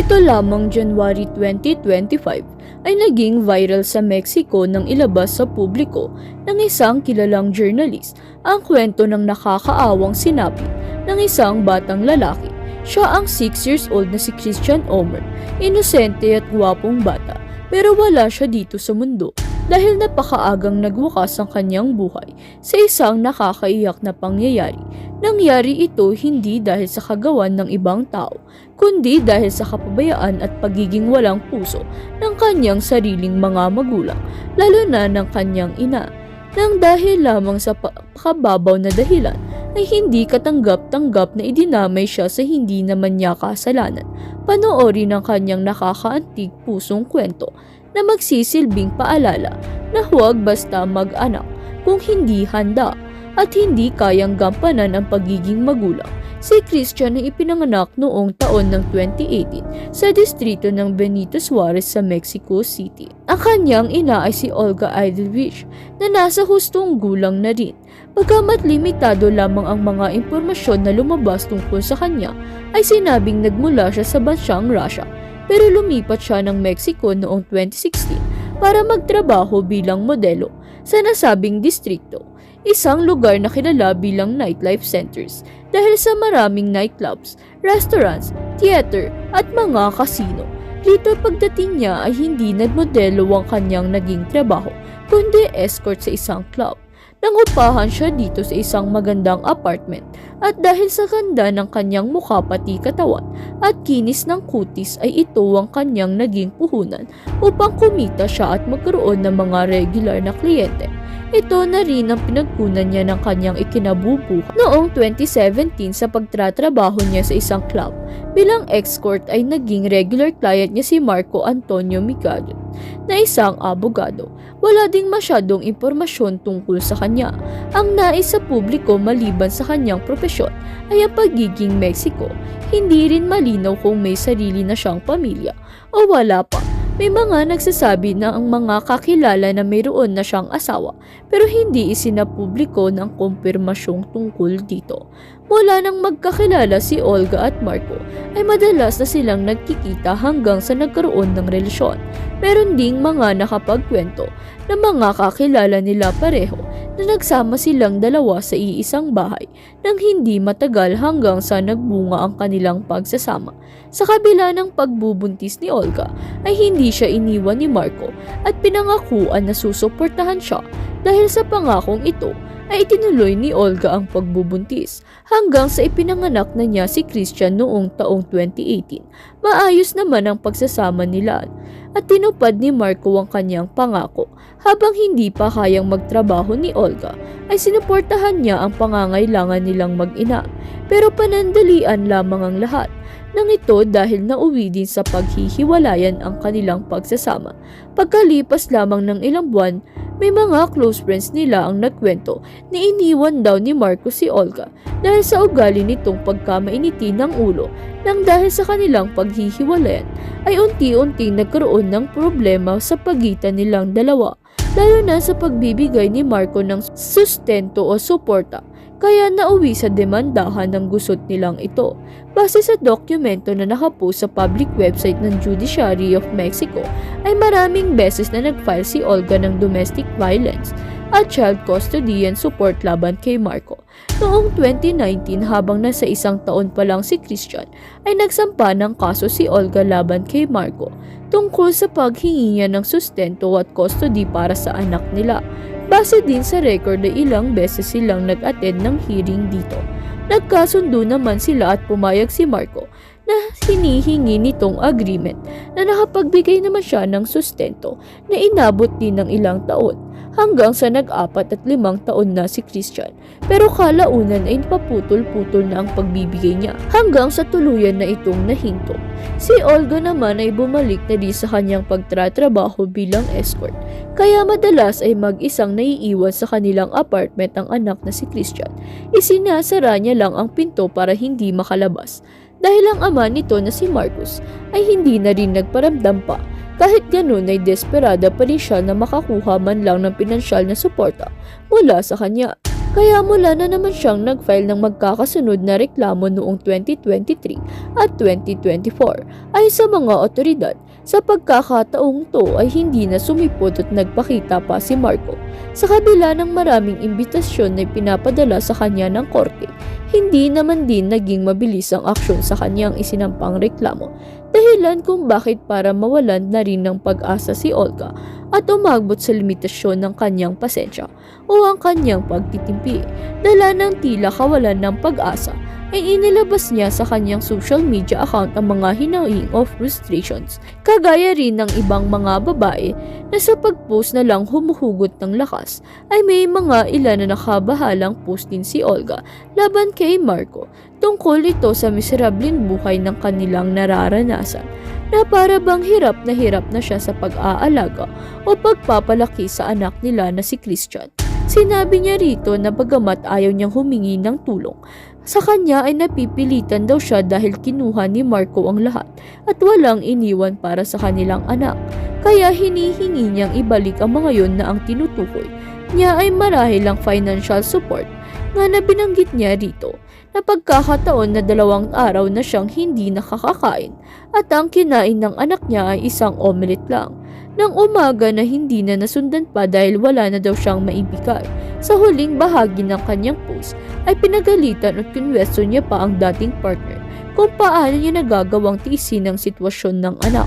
Nito lamang January 2025 ay naging viral sa Mexico nang ilabas sa publiko ng isang kilalang journalist ang kwento ng nakakaawang sinapi ng isang batang lalaki. Siya ang 6 years old na si Christian Omer, inosente at gwapong bata pero wala siya dito sa mundo dahil napakaagang nagwakas ang kanyang buhay sa isang nakakaiyak na pangyayari. Nangyari ito hindi dahil sa kagawan ng ibang tao, kundi dahil sa kapabayaan at pagiging walang puso ng kanyang sariling mga magulang, lalo na ng kanyang ina. Nang dahil lamang sa pa- pakababaw na dahilan, ay hindi katanggap-tanggap na idinamay siya sa hindi naman niya kasalanan. Panoorin ang kanyang nakakaantig pusong kwento na magsisilbing paalala na huwag basta mag-anak kung hindi handa at hindi kayang gampanan ang pagiging magulang. Si Christian ay ipinanganak noong taon ng 2018 sa distrito ng Benito Suarez sa Mexico City. Ang kanyang ina ay si Olga Idlevich na nasa hustong gulang na rin. Pagkamat limitado lamang ang mga impormasyon na lumabas tungkol sa kanya, ay sinabing nagmula siya sa bansang Russia pero lumipat siya ng Mexico noong 2016 para magtrabaho bilang modelo sa nasabing distrito, isang lugar na kilala bilang nightlife centers dahil sa maraming nightclubs, restaurants, theater at mga casino. Dito pagdating niya ay hindi nagmodelo ang kanyang naging trabaho, kundi escort sa isang club. Nangupahan siya dito sa isang magandang apartment at dahil sa ganda ng kanyang mukha pati katawan at kinis ng kutis ay ito ang kanyang naging puhunan upang kumita siya at magkaroon ng mga regular na kliyente. Ito na rin ang pinagkunan niya ng kanyang ikinabubuhay. Noong 2017 sa pagtratrabaho niya sa isang club, bilang escort ay naging regular client niya si Marco Antonio Miguel na isang abogado. Wala ding masyadong impormasyon tungkol sa kanya. Ang nais sa publiko maliban sa kanyang propesyon ay ang pagiging Mexico. Hindi rin malinaw kung may sarili na siyang pamilya o wala pa. May mga nagsasabi na ang mga kakilala na mayroon na siyang asawa pero hindi isinapubliko ng kumpirmasyong tungkol dito. Mula nang magkakilala si Olga at Marco ay madalas na silang nagkikita hanggang sa nagkaroon ng relasyon. Meron ding mga nakapagkwento na mga kakilala nila pareho na nagsama silang dalawa sa iisang bahay nang hindi matagal hanggang sa nagbunga ang kanilang pagsasama. Sa kabila ng pagbubuntis ni Olga ay hindi siya iniwan ni Marco at pinangakuan na susuportahan siya dahil sa pangakong ito ay itinuloy ni Olga ang pagbubuntis hanggang sa ipinanganak na niya si Christian noong taong 2018. Maayos naman ang pagsasama nila at tinupad ni Marco ang kanyang pangako. Habang hindi pa kayang magtrabaho ni Olga, ay sinuportahan niya ang pangangailangan nilang mag-ina. Pero panandalian lamang ang lahat nang ito dahil nauwi din sa paghihiwalayan ang kanilang pagsasama. Pagkalipas lamang ng ilang buwan, may mga close friends nila ang nagkwento na iniwan daw ni Marco si Olga dahil sa ugali nitong pagkamainiti ng ulo nang dahil sa kanilang paghihiwalayan ay unti-unting nagkaroon ng problema sa pagitan nilang dalawa lalo na sa pagbibigay ni Marco ng sustento o suporta kaya nauwi sa demandahan ng gusot nilang ito. Base sa dokumento na nakapost sa public website ng Judiciary of Mexico, ay maraming beses na nag-file si Olga ng domestic violence at child custody and support laban kay Marco. Noong 2019 habang nasa isang taon pa lang si Christian, ay nagsampa ng kaso si Olga laban kay Marco tungkol sa paghingi niya ng sustento at custody para sa anak nila. Base din sa record na ilang beses silang nag-attend ng hearing dito. Nagkasundo naman sila at pumayag si Marco na hinihingi nitong agreement na nakapagbigay naman siya ng sustento na inabot din ng ilang taon hanggang sa nag-apat at limang taon na si Christian. Pero kalaunan ay paputol-putol na ang pagbibigay niya hanggang sa tuluyan na itong nahinto. Si Olga naman ay bumalik na din sa kanyang pagtratrabaho bilang escort. Kaya madalas ay mag-isang naiiwan sa kanilang apartment ang anak na si Christian. Isinasara niya lang ang pinto para hindi makalabas. Dahil ang ama nito na si Marcus ay hindi na rin nagparamdam pa kahit ganun ay desperada pa rin siya na makakuha man lang ng pinansyal na suporta mula sa kanya. Kaya mula na naman siyang nag-file ng magkakasunod na reklamo noong 2023 at 2024 ay sa mga otoridad. Sa pagkakataong to ay hindi na sumipot at nagpakita pa si Marco. Sa kabila ng maraming imbitasyon na pinapadala sa kanya ng korte, hindi naman din naging mabilis ang aksyon sa kanyang isinampang reklamo. Dahilan kung bakit para mawalan na rin ng pag-asa si Olga at umagbot sa limitasyon ng kanyang pasensya o ang kanyang pagtitimpi. Dala ng tila kawalan ng pag-asa ay inilabas niya sa kanyang social media account ang mga hinaing of frustrations. Kagaya rin ng ibang mga babae na sa pag-post na lang humuhugot ng lakas ay may mga ilan na nakabahalang post din si Olga laban kay Marco tungkol ito sa miserableng buhay ng kanilang nararanasan na para bang hirap na hirap na siya sa pag-aalaga o pagpapalaki sa anak nila na si Christian. Sinabi niya rito na bagamat ayaw niyang humingi ng tulong, sa kanya ay napipilitan daw siya dahil kinuha ni Marco ang lahat at walang iniwan para sa kanilang anak. Kaya hinihingi niyang ibalik ang mga yon na ang tinutukoy niya ay marahil ang financial support nga na binanggit niya rito na pagkakataon na dalawang araw na siyang hindi nakakakain at ang kinain ng anak niya ay isang omelet lang. Nang umaga na hindi na nasundan pa dahil wala na daw siyang maibigay. Sa huling bahagi ng kanyang post ay pinagalitan at kinwesto niya pa ang dating partner kung paano niya nagagawang tiisin ang sitwasyon ng anak.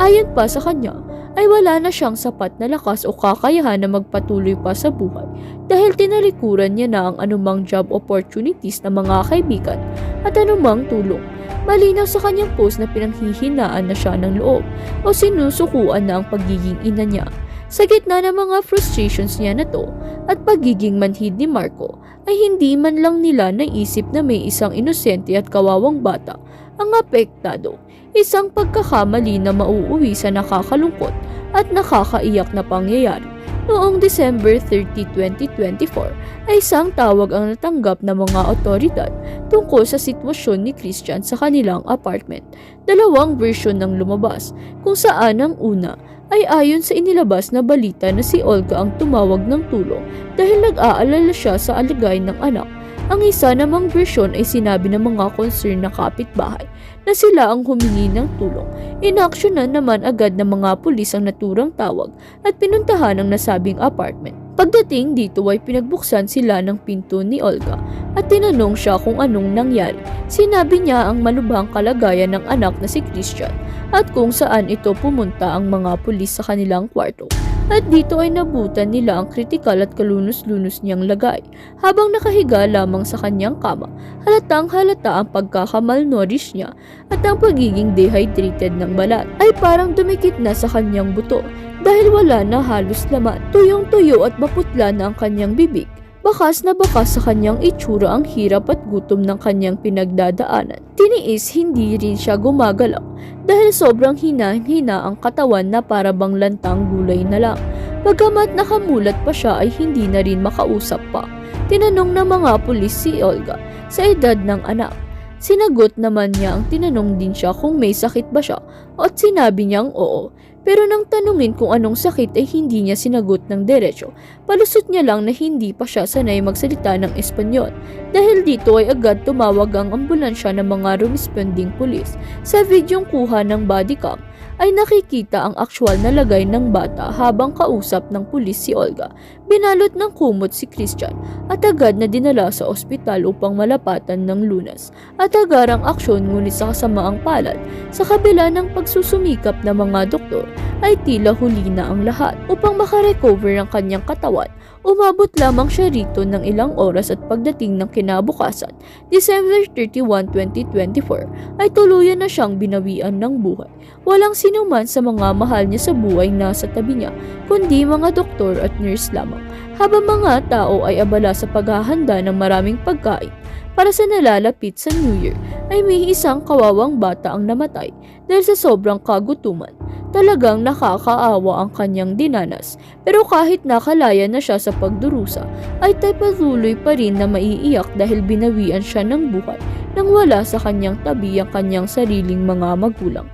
Ayon pa sa kanya, ay wala na siyang sapat na lakas o kakayahan na magpatuloy pa sa buhay dahil tinalikuran niya na ang anumang job opportunities ng mga kaibigan at anumang tulong. Malinaw sa kanyang post na pinanghihinaan na siya ng loob o sinusukuan na ang pagiging ina niya. Sa gitna ng mga frustrations niya na to at pagiging manhid ni Marco ay hindi man lang nila naisip na may isang inosente at kawawang bata ang apektado. Isang pagkakamali na mauuwi sa nakakalungkot at nakakaiyak na pangyayari. Noong December 30, 2024 ay isang tawag ang natanggap ng mga otoridad tungkol sa sitwasyon ni Christian sa kanilang apartment. Dalawang version ng lumabas kung saan ang una ay ayon sa inilabas na balita na si Olga ang tumawag ng tulong dahil nag-aalala siya sa alagay ng anak. Ang isa namang version ay sinabi ng mga concerned na kapitbahay na sila ang humingi ng tulong. Inaksyonan naman agad ng mga pulis ang naturang tawag at pinuntahan ang nasabing apartment. Pagdating dito ay pinagbuksan sila ng pinto ni Olga at tinanong siya kung anong nangyari. Sinabi niya ang malubhang kalagayan ng anak na si Christian at kung saan ito pumunta ang mga pulis sa kanilang kwarto. At dito ay nabutan nila ang kritikal at kalunos-lunos niyang lagay habang nakahiga lamang sa kanyang kama. Halatang halata ang pagkakamalnourished niya at ang pagiging dehydrated ng balat ay parang dumikit na sa kanyang buto dahil wala na halos laman. Tuyong-tuyo at maputla na ang kanyang bibig. Bakas na bakas sa kanyang itsura ang hirap at gutom ng kanyang pinagdadaanan. Tiniis hindi rin siya gumagalaw dahil sobrang hina-hina ang katawan na para bang lantang gulay na lang. Bagamat nakamulat pa siya ay hindi na rin makausap pa. Tinanong ng mga pulis si Olga sa edad ng anak. Sinagot naman niya ang tinanong din siya kung may sakit ba siya at sinabi niyang oo. Pero nang tanungin kung anong sakit ay hindi niya sinagot ng diretsyo. Palusot niya lang na hindi pa siya sanay magsalita ng Espanyol. Dahil dito ay agad tumawag ang ambulansya ng mga rumisponding pulis. Sa videong kuha ng body cam ay nakikita ang aktwal na lagay ng bata habang kausap ng pulis si Olga. Binalot ng kumot si Christian at agad na dinala sa ospital upang malapatan ng lunas. At agarang aksyon ngunit sa kasamaang palad, sa kabila ng pagsusumikap ng mga doktor ay tila huli na ang lahat. Upang makarecover ang kanyang katawan, umabot lamang siya rito ng ilang oras at pagdating ng kinabukasan, December 31, 2024, ay tuluyan na siyang binawian ng buhay. Walang sino man sa mga mahal niya sa buhay nasa tabi niya, kundi mga doktor at nurse lamang. Habang mga tao ay abala sa paghahanda ng maraming pagkain para sa nalalapit sa New Year, ay may isang kawawang bata ang namatay dahil sa sobrang kagutuman. Talagang nakakaawa ang kanyang dinanas, pero kahit nakalaya na siya sa pagdurusa, ay tay patuloy pa rin na maiiyak dahil binawian siya ng buhay nang wala sa kanyang tabi ang kanyang sariling mga magulang.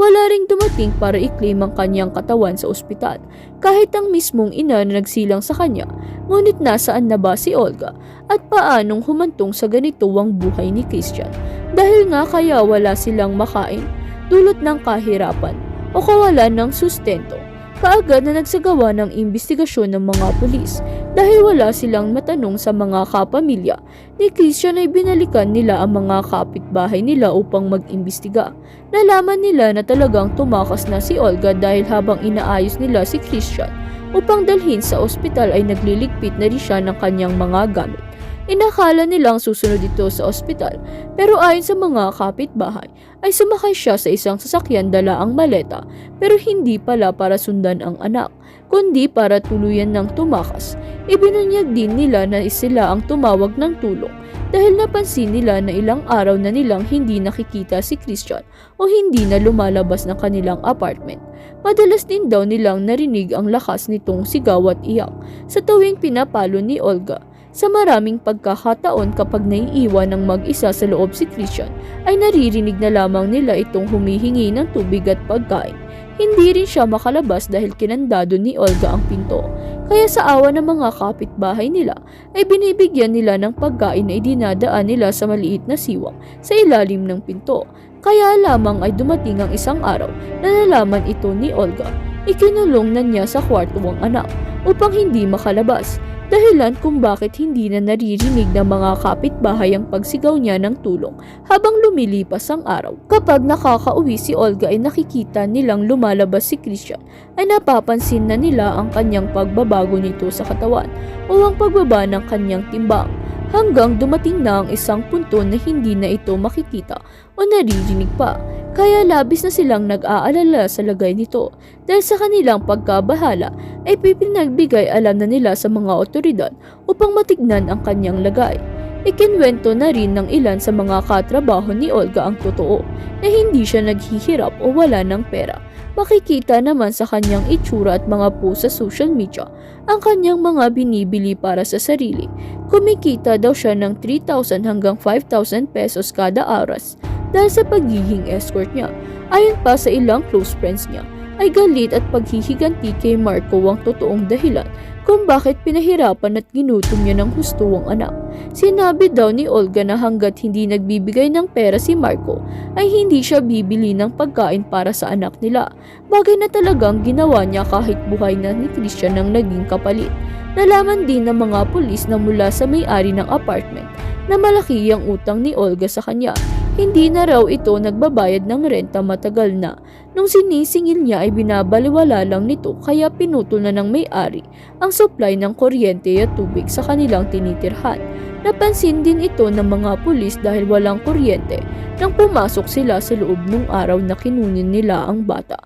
wala ring dumating para i-claim ang kanyang katawan sa ospital kahit ang mismong ina na nagsilang sa kanya. Ngunit nasaan na ba si Olga at paanong humantong sa ganito ang buhay ni Christian? Dahil nga kaya wala silang makain, dulot ng kahirapan o kawalan ng sustento. Kaagad na nagsagawa ng imbestigasyon ng mga pulis dahil wala silang matanong sa mga kapamilya ni Christian ay binalikan nila ang mga kapitbahay nila upang mag-imbestiga. Nalaman nila na talagang tumakas na si Olga dahil habang inaayos nila si Christian upang dalhin sa ospital ay nagliligpit na rin siya ng kanyang mga gamit. Inakala nilang susunod ito sa ospital pero ayon sa mga kapitbahay ay sumakay siya sa isang sasakyan dala ang maleta pero hindi pala para sundan ang anak kundi para tuluyan ng tumakas. Ibinunyag din nila na sila ang tumawag ng tulong dahil napansin nila na ilang araw na nilang hindi nakikita si Christian o hindi na lumalabas ng kanilang apartment. Madalas din daw nilang narinig ang lakas nitong sigaw at iyak sa tuwing pinapalo ni Olga. Sa maraming pagkakataon kapag naiiwan ng mag-isa sa loob si Christian, ay naririnig na lamang nila itong humihingi ng tubig at pagkain. Hindi rin siya makalabas dahil kinandado ni Olga ang pinto. Kaya sa awa ng mga kapitbahay nila, ay binibigyan nila ng pagkain na idinadaan nila sa maliit na siwang sa ilalim ng pinto. Kaya lamang ay dumating ang isang araw na nalaman ito ni Olga. Ikinulong na niya sa kwarto ang anak upang hindi makalabas dahilan kung bakit hindi na naririnig ng mga kapitbahay ang pagsigaw niya ng tulong habang lumilipas ang araw. Kapag nakakauwi si Olga ay nakikita nilang lumalabas si Christian ay napapansin na nila ang kanyang pagbabago nito sa katawan o ang pagbaba ng kanyang timbang hanggang dumating na ang isang punto na hindi na ito makikita o naririnig pa. Kaya labis na silang nag-aalala sa lagay nito dahil sa kanilang pagkabahala ay pipinagbigay alam na nila sa mga otoridad upang matignan ang kanyang lagay. Ikinwento na rin ng ilan sa mga katrabaho ni Olga ang totoo na hindi siya naghihirap o wala ng pera. Makikita naman sa kanyang itsura at mga post sa social media ang kanyang mga binibili para sa sarili. Kumikita daw siya ng 3,000 hanggang 5,000 pesos kada oras dahil sa pagiging escort niya. Ayon pa sa ilang close friends niya, ay galit at paghihiganti kay Marco ang totoong dahilan kung bakit pinahirapan at ginutom niya ng husto ang anak. Sinabi daw ni Olga na hanggat hindi nagbibigay ng pera si Marco ay hindi siya bibili ng pagkain para sa anak nila. Bagay na talagang ginawa niya kahit buhay na ni Christian ng naging kapalit. Nalaman din ng mga pulis na mula sa may-ari ng apartment na malaki ang utang ni Olga sa kanya. Hindi na raw ito nagbabayad ng renta matagal na. Nung sinisingil niya ay binabaliwala lang nito kaya pinutol na ng may-ari ang supply ng kuryente at tubig sa kanilang tinitirhan. Napansin din ito ng mga pulis dahil walang kuryente nang pumasok sila sa loob ng araw na kinunin nila ang bata.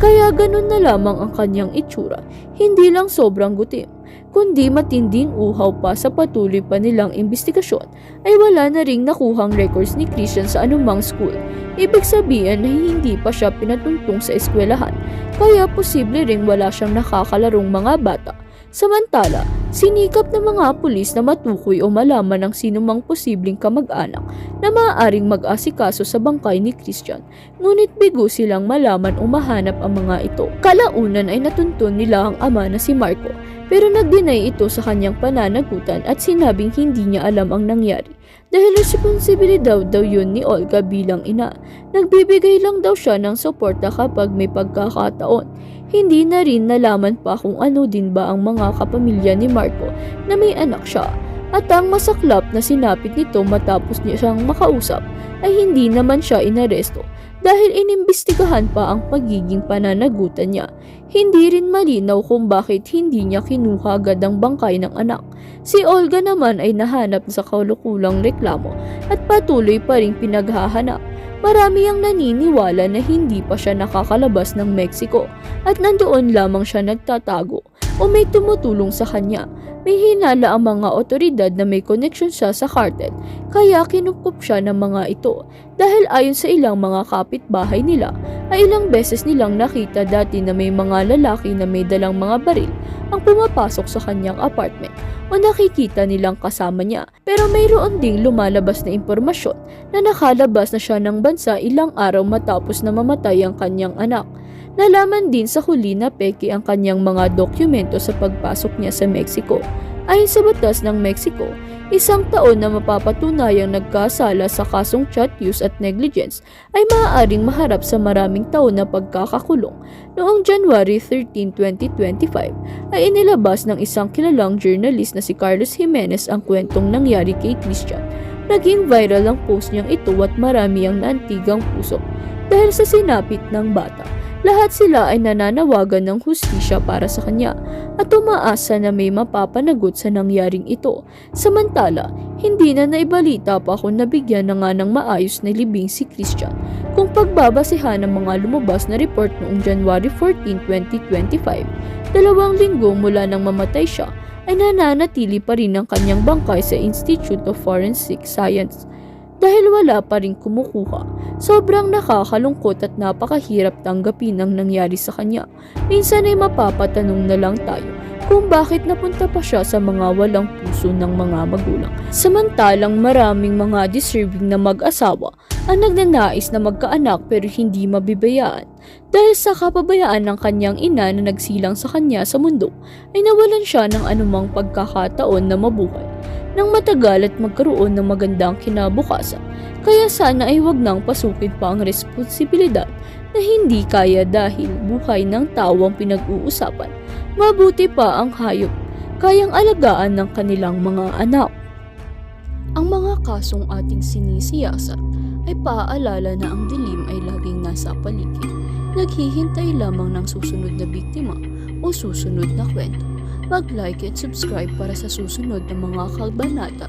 Kaya ganun na lamang ang kanyang itsura, hindi lang sobrang gutim kundi matinding uhaw pa sa patuloy pa nilang investigasyon ay wala na ring nakuhang records ni Christian sa anumang school. Ibig sabihin na hindi pa siya pinatuntong sa eskwelahan, kaya posible ring wala siyang nakakalarong mga bata. Samantala, sinikap ng mga pulis na matukoy o malaman ng sinumang posibleng kamag-anak na maaaring mag-asikaso sa bangkay ni Christian, ngunit bigo silang malaman o mahanap ang mga ito. Kalaunan ay natuntun nila ang ama na si Marco pero nag-deny ito sa kanyang pananagutan at sinabing hindi niya alam ang nangyari dahil responsibilidad daw yun ni Olga bilang ina. Nagbibigay lang daw siya ng suporta kapag may pagkakataon. Hindi na rin nalaman pa kung ano din ba ang mga kapamilya ni Marco na may anak siya. At ang masaklap na sinapit nito matapos niya siyang makausap ay hindi naman siya inaresto dahil inimbestigahan pa ang pagiging pananagutan niya. Hindi rin malinaw kung bakit hindi niya kinuha agad ang bangkay ng anak. Si Olga naman ay nahanap sa kalukulang reklamo at patuloy pa rin pinaghahanap. Marami ang naniniwala na hindi pa siya nakakalabas ng Mexico at nandoon lamang siya nagtatago o may tumutulong sa kanya. May hinala ang mga otoridad na may connection siya sa cartel kaya kinukup siya ng mga ito dahil ayon sa ilang mga kapitbahay nila ay ilang beses nilang nakita dati na may mga lalaki na may dalang mga baril ang pumapasok sa kanyang apartment o nakikita nilang kasama niya. Pero mayroon ding lumalabas na impormasyon na nakalabas na siya ng bansa ilang araw matapos na mamatay ang kanyang anak. Nalaman din sa huli na peke ang kanyang mga dokumento sa pagpasok niya sa Mexico. Ayon sa batas ng Mexico, isang taon na mapapatunayang nagkasala sa kasong chat use at negligence ay maaaring maharap sa maraming taon na pagkakakulong. Noong January 13, 2025 ay inilabas ng isang kilalang journalist na si Carlos Jimenez ang kwentong nangyari kay Christian. Naging viral ang post niyang ito at marami ang naantigang puso dahil sa sinapit ng bata. Lahat sila ay nananawagan ng hustisya para sa kanya at umaasa na may mapapanagot sa nangyaring ito. Samantala, hindi na naibalita pa kung nabigyan na nga ng maayos na libing si Christian. Kung pagbabasihan ng mga lumabas na report noong January 14, 2025, dalawang linggo mula nang mamatay siya, ay nananatili pa rin ang kanyang bangkay sa Institute of Forensic Science dahil wala pa rin kumukuha. Sobrang nakakalungkot at napakahirap tanggapin ang nangyari sa kanya. Minsan ay mapapatanong na lang tayo kung bakit napunta pa siya sa mga walang puso ng mga magulang. Samantalang maraming mga deserving na mag-asawa ang nagnanais na magkaanak pero hindi mabibayaan. Dahil sa kapabayaan ng kanyang ina na nagsilang sa kanya sa mundo, ay nawalan siya ng anumang pagkakataon na mabuhay nang matagal at magkaroon ng magandang kinabukasan. Kaya sana ay wag nang pasukin pa ang responsibilidad na hindi kaya dahil buhay ng tao ang pinag-uusapan. Mabuti pa ang hayop, kayang alagaan ng kanilang mga anak. Ang mga kasong ating sinisiyasat ay paaalala na ang dilim ay laging nasa paligid. Naghihintay lamang ng susunod na biktima o susunod na kwento. Mag-like at subscribe para sa susunod na mga kalbanata.